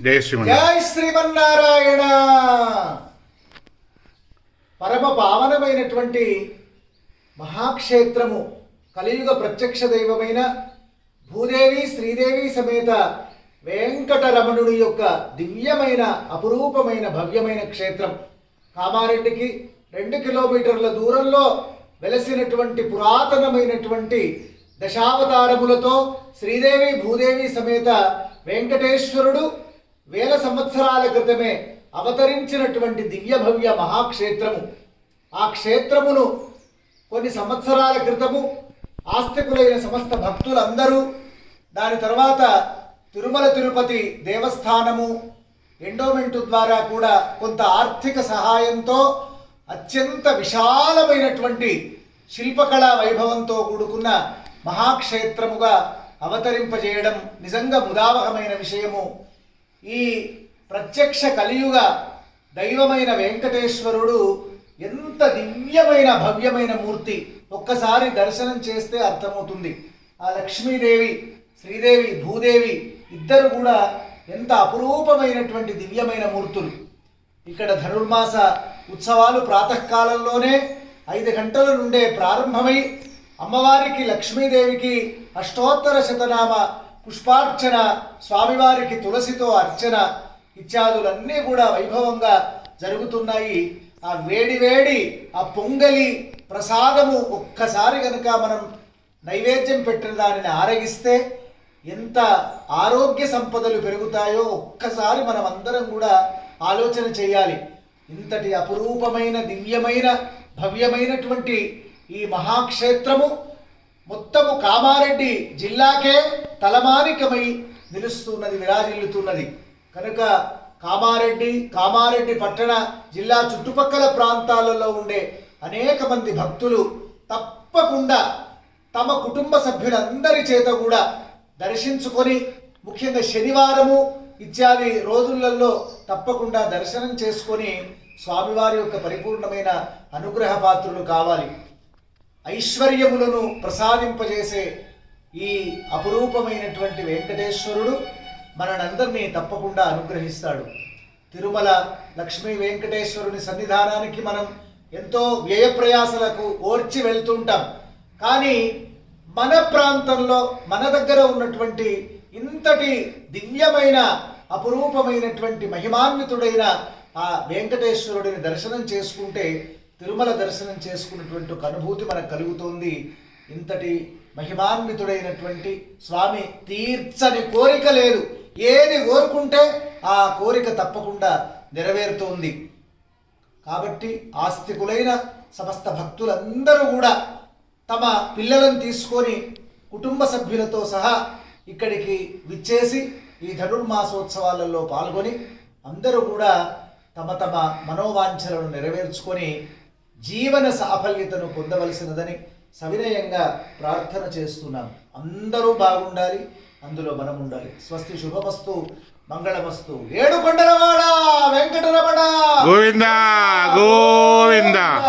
జయ శ్రీమన్ జయ శ్రీమన్నారాయణ. పరమ పావనమైనటువంటి మహాక్షేత్రము కలియుగ ప్రత్యక్ష దైవమైన భూదేవి శ్రీదేవి సమేత వెంకటరమణుడి యొక్క దివ్యమైన అపురూపమైన భవ్యమైన క్షేత్రం. కామారెడ్డికి రెండు కిలోమీటర్ల దూరంలో వెలసినటువంటి పురాతనమైనటువంటి దశావతారములతో శ్రీదేవి భూదేవి సమేత వెంకటేశ్వరుడు వేల సంవత్సరాల క్రితమే అవతరించినటువంటి దివ్య భవ్య మహాక్షేత్రము. ఆ క్షేత్రమును కొన్ని సంవత్సరాల క్రితము ఆస్తికులైన సమస్త భక్తులందరూ దాని తర్వాత తిరుమల తిరుపతి దేవస్థానము ఎండోమెంటు ద్వారా కూడా కొంత ఆర్థిక సహాయంతో అత్యంత విశాలమైనటువంటి శిల్పకళా వైభవంతో కూడుకున్న మహాక్షేత్రముగా అవతరింపజేయడం నిజంగా ముదావహమైన విషయము. ఈ ప్రత్యక్ష కలియుగ దైవమైన వెంకటేశ్వరుడు ఎంత దివ్యమైన భవ్యమైన మూర్తి. ఒక్కసారి దర్శనం చేస్తే అర్థమవుతుంది. ఆ లక్ష్మీదేవి శ్రీదేవి భూదేవి ఇద్దరు కూడా ఎంత అపురూపమైనటువంటి దివ్యమైన మూర్తులు. ఇక్కడ ధనుర్మాస ఉత్సవాలు ప్రాతకాలంలోనే ఐదు గంటల నుండే ప్రారంభమై అమ్మవారికి లక్ష్మీదేవికి అష్టోత్తర శతనామ పుష్పార్చన స్వామివారికి తులసితో అర్చన ఇత్యాదులన్నీ కూడా వైభవంగా జరుగుతున్నాయి. ఆ వేడి వేడి ఆ పొంగలి ప్రసాదము ఒక్కసారి కనుక మనం నైవేద్యం పెట్టిన దానిని ఆరగిస్తే ఎంత ఆరోగ్య సంపదలు పెరుగుతాయో ఒక్కసారి మనం అందరం కూడా ఆలోచన చేయాలి. ఇంతటి అపురూపమైన దివ్యమైన భవ్యమైనటువంటి ఈ మహాక్షేత్రము మొత్తము కామారెడ్డి జిల్లాకే తలమానికమై నిలుస్తున్నది విరాజిల్లుతున్నది. కనుక కామారెడ్డి కామారెడ్డి పట్టణ జిల్లా చుట్టుపక్కల ప్రాంతాలలో ఉండే అనేక మంది భక్తులు తప్పకుండా తమ కుటుంబ సభ్యులందరి చేత కూడా దర్శించుకొని ముఖ్యంగా శనివారము ఇత్యాది రోజులలో తప్పకుండా దర్శనం చేసుకొని స్వామివారి యొక్క పరిపూర్ణమైన అనుగ్రహ పాత్రులు కావాలి. ఐశ్వర్యములను ప్రసాదింపజేసే ఈ అపురూపమైనటువంటి వెంకటేశ్వరుడు మనందరినీ తప్పకుండా అనుగ్రహిస్తాడు. తిరుమల లక్ష్మీ వెంకటేశ్వరుని సన్నిధానానికి మనం ఎంతో వ్యయ ప్రయాసలకు ఓర్చి వెళ్తుంటాం కానీ మన ప్రాంతంలో మన దగ్గర ఉన్నటువంటి ఇంతటి దివ్యమైన అపురూపమైనటువంటి మహిమాన్వితుడైన ఆ వెంకటేశ్వరుడిని దర్శనం చేసుకుంటే తిరుమల దర్శనం చేసుకున్నటువంటి ఒక అనుభూతి మనకు కలుగుతోంది. ఇంతటి మహిమాన్వితుడైనటువంటి స్వామి తీర్చని కోరిక లేదు. ఏది కోరుకుంటే ఆ కోరిక తప్పకుండా నెరవేరుతోంది. కాబట్టి ఆస్తికులైన సమస్త భక్తులందరూ కూడా తమ పిల్లలను తీసుకొని కుటుంబ సభ్యులతో సహా ఇక్కడికి విచ్చేసి ఈ ధనుర్మాసోత్సవాలలో పాల్గొని అందరూ కూడా తమ తమ మనోవాంఛలను నెరవేర్చుకొని జీవన సాఫల్యతను పొందవలసినదని సవినయంగా ప్రార్థన చేస్తున్నాం. అందరూ బాగుండాలి అందులో మనం ఉండాలి స్వస్తి శుభమస్తు మంగళమస్తు. ఏడు కొండలవాడ వెంకటరమణ. గోవిందా గోవిందా గోవిందా.